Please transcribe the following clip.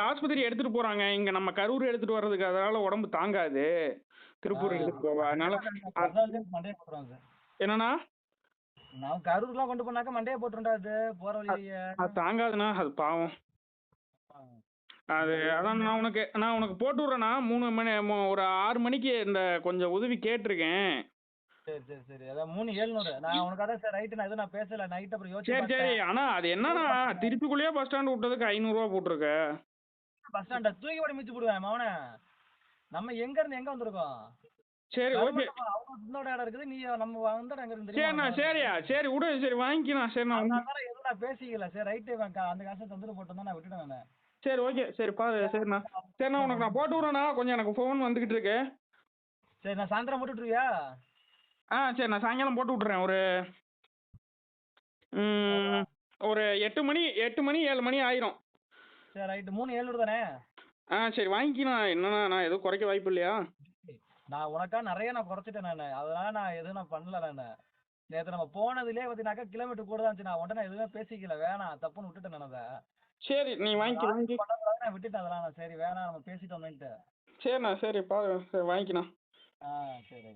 ஆஸ்பத்திரி எடுத்துட்டு போறாங்க. இங்க நம்ம கரூர் எடுத்துட்டு வர்றதுக்கு அதனால உடம்பு தாங்காது. திருப்பூர் ஆ. எடுத்துட்டு போவா அதனால மண்டையை போட்டுருவாங்க சார். என்னண்ணா நான் கரூர்லாம் கொண்டு போனாக்கா மண்டையை போட்டுருண்டா அது. போற வழியிலேயே அது தாங்காதுண்ணா அது பாவம். அது அதான் நான் உனக்கு நான் உனக்கு போட்டு விட்றேண்ணா மூணு மணி ஒரு ஆறு மணிக்கு இந்த கொஞ்சம் உதவி கேட்டிருக்கேன். சரி சரி சரி. அதான் மூணு ஏழ்நூறு நான் உனக்கு அதான் சார் ரைட்டு நான் எதுவும் நான் பேசல. நைட் அப்புறம் யோசிச்சு சரி சரி. ஆனால் அது என்னண்ணா திருப்பிக்குள்ளேயே பஸ் ஸ்டாண்டு விட்டதுக்கு ஐநூறுரூவா போட்டிருக்க. பஸ் ஸ்டாண்ட தூக்கி ஓடி மிச்சு போடுவேன் மவனே. நம்ம எங்க இருந்து எங்க வந்திருக்கோம்? சரி ஓகே. அவங்க சின்னோட இடம் இருக்குது நீ நம்ம வந்து எங்க இருந்து சரிண்ணா சரியா சரி விடு சரி வாங்கிக்கலாம் சரிண்ணா. அதனால எதுவும் நான் பேசிக்கல சரி ரைட்டு அந்த காசை தந்துட்டு போட்டோம் நான் விட்டுட்டேன் நான். சரி ஓகே சரி பாரு சரிண்ணா. சரிண்ணா உனக்கு நான் போட்டு விட்றேண்ணா கொஞ்சம் எனக்கு ஃபோன் வந்துக்கிட்டு இருக்கு. சரி நான் சாயந்தரம் போட்டுட்ருவியா ஆ சரி நான் சாயங்காலம் போட்டு விட்றேன் ஒரு ஒரு எட்டு மணி எட்டு மணி ஏழு மணி ஆயிரும். சரி ரைட்டு. மூணு ஏழ்நூறு தானே? ஆ சரி வாங்கிக்கலாம் என்னண்ணா நான் எதுவும் குறைக்க வாய்ப்பு இல்லையா? நான் உனக்கா நிறைய நான் குறைச்சிட்டேன் நான். அதனால நான் எதுவும் நான் பண்ணல நான். நேற்று நம்ம போனதுலேயே பார்த்தீங்கன்னாக்கா கிலோமீட்டர் கூட தான் இருந்துச்சு. நான் உடனே எதுவுமே பேசிக்கல. வேணாம் தப்புன்னு விட்டுட்டேன் நான் அதை. சரி நீ வாங்கி வாங்கி. நான் விட்டுட்டேன் அதெல்லாம். நான் சரி வேணாம் நம்ம பேசிட்டு வந்தேன்ட்டு சரிண்ணா சரி பாரு சரி வாங்கிக்கலாம் ஆ சரி